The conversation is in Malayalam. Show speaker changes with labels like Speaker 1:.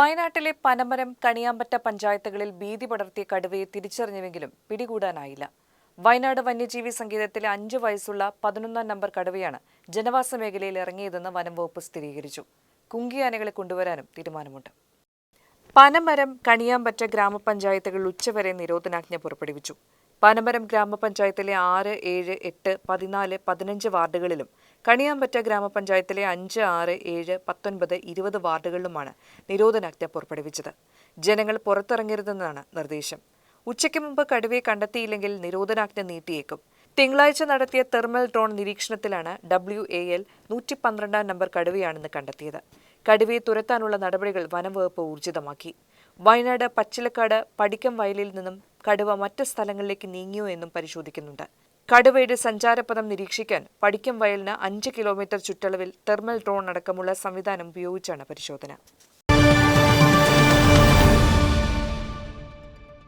Speaker 1: വയനാട്ടിലെ പനമരം കണിയാമ്പറ്റ പഞ്ചായത്തുകളിൽ ഭീതി പടർത്തിയ കടുവയെ തിരിച്ചറിഞ്ഞുവെങ്കിലും പിടികൂടാനായില്ല. വയനാട് വന്യജീവി സങ്കേതത്തിലെ അഞ്ചു വയസ്സുള്ള പതിനൊന്നാം നമ്പർ കടുവയാണ് ജനവാസ മേഖലയിൽ ഇറങ്ങിയതെന്ന് വനംവകുപ്പ് സ്ഥിരീകരിച്ചു. കുങ്കിയാനകളെ കൊണ്ടുവരാനും തീരുമാനമുണ്ട്. പനമരം കണിയാമ്പറ്റ ഗ്രാമപഞ്ചായത്തുകളിൽ ഉച്ചവരെ നിരോധനാജ്ഞ പുറപ്പെടുവിച്ചു. പനമരം ഗ്രാമപഞ്ചായത്തിലെ ആറ് ഏഴ് എട്ട് പതിനാല് പതിനഞ്ച് വാർഡുകളിലും കണിയാമ്പറ്റ ഗ്രാമപഞ്ചായത്തിലെ അഞ്ച് ആറ് ഏഴ് പത്തൊൻപത് ഇരുപത് വാർഡുകളിലുമാണ് നിരോധനാജ്ഞ പുറപ്പെടുവിച്ചത്. ജനങ്ങൾ പുറത്തിറങ്ങരുതെന്നാണ് നിർദ്ദേശം. ഉച്ചയ്ക്ക് മുമ്പ് കടുവയെ കണ്ടെത്തിയില്ലെങ്കിൽ നിരോധനാജ്ഞ നീട്ടിയേക്കും. തിങ്കളാഴ്ച നടത്തിയ തെർമൽ ഡ്രോൺ നിരീക്ഷണത്തിലാണ് ഡബ്ല്യു എ എൽ നൂറ്റി പന്ത്രണ്ടാം നമ്പർ കടുവയാണെന്ന് കണ്ടെത്തിയത്. കടുവയെ തുരത്താനുള്ള നടപടികൾ വനംവകുപ്പ് ഊർജിതമാക്കി. വയനാട് പച്ചിലക്കാട് പടിക്കം വയലിൽ നിന്നും കടുവ മറ്റ് സ്ഥലങ്ങളിലേക്ക് നീങ്ങിയോ എന്നും പരിശോധിക്കുന്നുണ്ട്. കടുവയുടെ സഞ്ചാരപഥം നിരീക്ഷിക്കാൻ പടിക്കം വയലിന് അഞ്ച് കിലോമീറ്റർ ചുറ്റളവിൽ തെർമൽ ഡ്രോൺ അടക്കമുള്ള സംവിധാനം ഉപയോഗിച്ചാണ് പരിശോധന.